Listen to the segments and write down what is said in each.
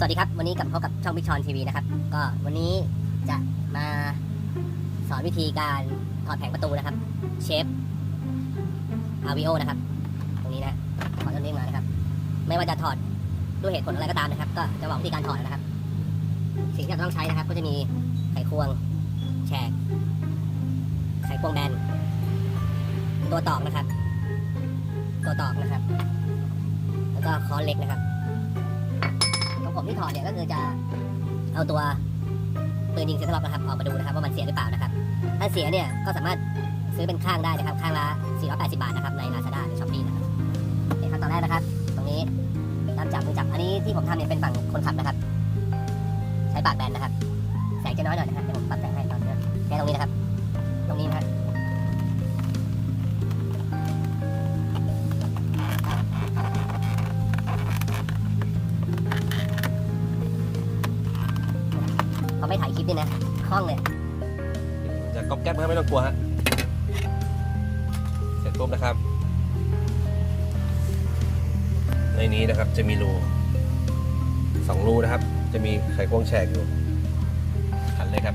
สวัสดีครับ วันนี้กลับมาพบกับช่องพิชอนทีวีนะครับ ก็วันนี้จะมาสอนวิธีการถอดแผงประตูนะครับ เชฟอาวิโอนะครับ ตรงนี้นะถอดตรงนี้มานะครับ ไม่ว่าจะถอดด้วยเหตุผลอะไรก็ตามนะครับ ก็จะบอกวิธีการถอดนะครับ สิ่งที่เราต้องใช้นะครับ ก็จะมีไขควงแฉกไขควงแบนตัวตอกนะครับ ตัวตอกนะครับ แล้วก็ค้อนเล็กนะครับ ของผมที่ถอดเนี่ยก็คือจะเอาตัวปืนยิงเซนทรัลนะครับออกมาดูนะครับว่ามันเสียหรือเปล่านะครับ ถ้าเสียเนี่ยก็สามารถซื้อเป็นข้างได้นะครับ ข้างละ 480 บาทนะครับใน Lazada หรือ Shopee นะครับในขั้นตอนแรกนะครับ ตรงนี้น้ำจับมือจับอันนี้ที่ผมทำเนี่ยเป็นฝั่งคนขับนะครับ ใช้ปากแบนนะครับ แสงจะน้อยหน่อยนะครับเดี๋ยวผมปรับแสงให้ตอนนี้แค่ตรงนี้นะครับ ตรงนี้นะครับ คล่องเลยจะก๊อบแก๊บไม่ต้องกลัวฮะเสร็จปุ๊บนะครับ ในนี้นะครับจะมีรูสองรูนะครับ จะมีไขควงแฉกอยู่ขันเลยครับ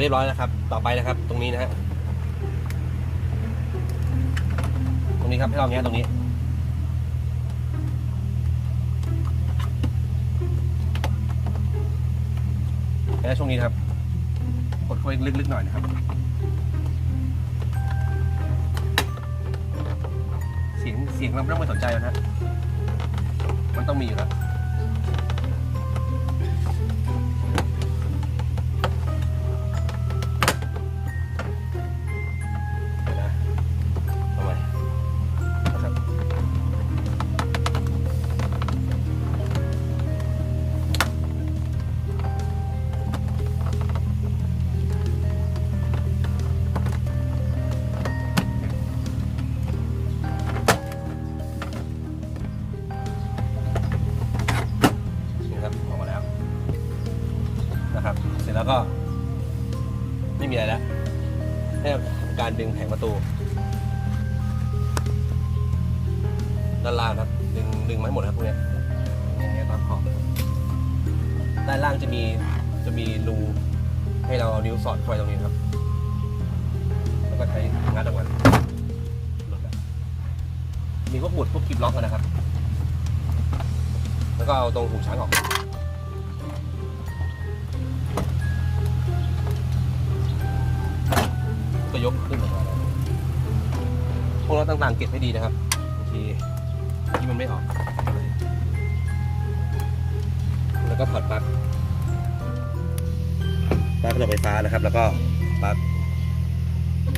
เรียบร้อยแล้วครับ ต่อไปนะครับ ตรงนี้นะฮะตรงนี้ครับให้เราแงะตรงนี้แค่ช่วงนี้ครับกดเข้าไปลึกๆหน่อยนะครับเสียงเสียงเราไม่ต้องไปสนใจมันฮะมันต้องมีอยู่แล้ว สร็จแล้วก็ ไม่มีอะไรแล้วให้ทำการดึงแผงประตู ด้านล่างครับ ดึงดึงมาให้หมดครับพวกเนี้ยอย่างเงี้ยตามขอบด้านล่างจะมีจะมีรูให้เราเอานิ้วสอดเข้าไปตรงนี้ครับ แล้วก็ใช้งัดออกมาหลุดแล้วมีพวกบุดพวกคลิปล็อกอะนะครับ แล้วก็เอาตรงหูช้างออก ก็ยกขึ้นออกมาแล้วพวกเราต่างๆเก็บให้ดีนะครับบางทีที่มันไม่ออก แล้วก็ถอดปลั๊กปลั๊กกระจกไฟฟ้านะครับ แล้วก็ปลั๊ก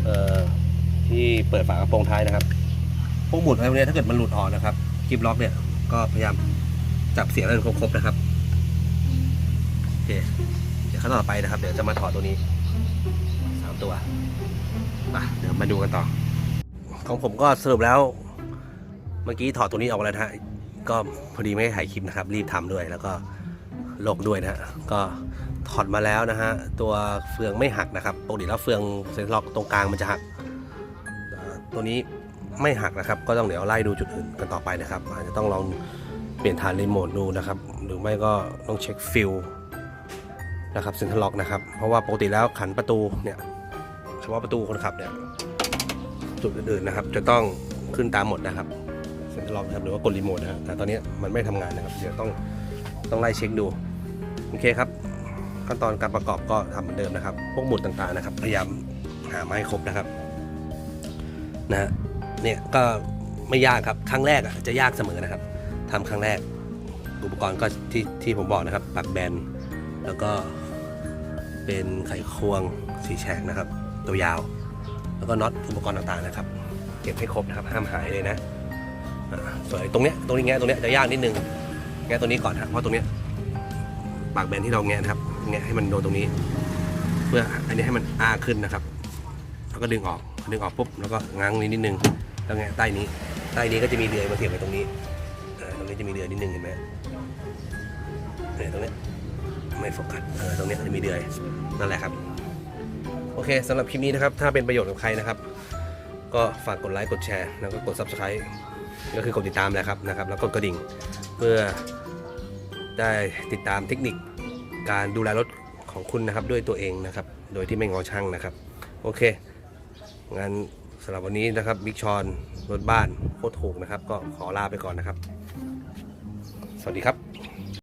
เอ่อที่เปิดฝากระโปรงท้ายนะครับ พวกหมุดอะไรพวกเนี้ยถ้าเกิดมันหลุดออกนะครับกิบล็อกเนี่ยก็พยายามจับเสียงให้มันครบๆนะครับโอเคเดี๋ยวขั้นตอนต่อไปนะครับ เดี๋ยวจะมาถอดตัวนี้สามตัว เดี๋ยวมาดูกันต่อ ของผมก็สรุปแล้ว เมื่อกี้ถอดตัวนี้ออกแล้วนะฮะก็พอดีไม่ได้ถ่ายคลิปนะครับ รีบทำด้วยแล้วก็ลกด้วยนะฮะก็ถอดมาแล้วนะฮะตัวเฟืองไม่หักนะครับปกติแล้วเฟืองเซนล็อกตรงกลางมันจะหัก ตัวนี้ไม่หักนะครับ ก็ต้องเดี๋ยวไล่ดูจุดอื่นกันต่อไปนะครับอาจจะต้องลองเปลี่ยนฐานรีโมทดูนะครับ หรือไม่ก็ต้องเช็คฟิลนะครับเซนทรัลล็อกนะครับ เพราะว่าปกติแล้วขันประตูเนี่ย เฉพาะประตูคนขับเนี่ยจุดอื่นๆนะครับ จะต้องขึ้นตามหมดนะครับเซ็นทรัลล็อกนะครับหรือว่ากดรีโมทนะครับแต่ตอนนี้มันไม่ทำงานนะครับ เดี๋ยวต้องต้องไล่เช็คดูโอเคครับ ขั้นตอนการประกอบก็ทำเหมือนเดิมนะครับ พวกหมุดต่างๆนะครับ พยายามหามาให้ครบนะครับนะฮะเนี่ยก็ไม่ยากครับครั้งแรกอะจะยากเสมอนะครับทำครั้งแรกอุปกรณ์ก็ที่ที่ผมบอกนะครับปรับแบนแล้วก็เป็นไขควงสีแฉกนะครับ ตัวยาว แล้วก็น็อตอุปกรณ์ต่างๆนะครับ เก็บให้ครบนะครับห้ามหายเลยนะส่วนตรงเนี้ยตรงนี้แงะตรงเนี้ยจะยากนิดนึงแงะตัวนี้ก่อนครับเพราะตรงเนี้ยปากแบนที่เราแงะนะครับแงะให้มันโดนตรงนี้ เพื่ออันนี้ให้มันอ้าขึ้นนะครับแล้วก็ดึงออกดึงออกปุ๊บแล้วก็ง้างนี้นิดนึงแล้วแงะใต้นี้ ใต้นี้ก็จะมีเรือยมาเสียบไว้ตรงนี้ตรงนี้จะมีเรือยนิดนึงเห็นไหมเนี่ยตรงเนี้ยไม่โฟกัสเออตรงเนี้ยจะมีเรือยนั่นแหละครับ โอเคสำหรับคลิปนี้นะครับ ถ้าเป็นประโยชน์กับใครนะครับ ก็ฝากกดไลค์กดแชร์แล้วก็กด subscribe ก็คือกดติดตามนะครับนะครับ แล้วกดกระดิ่งเพื่อได้ติดตามเทคนิคการดูแลรถของคุณนะครับด้วยตัวเองนะครับ โดยที่ไม่งอช่างนะครับ โอเคงั้นสำหรับวันนี้นะครับบิ๊กชอนรถบ้านโคตรถูกนะครับ ก็ขอลาไปก่อนนะครับ สวัสดีครับ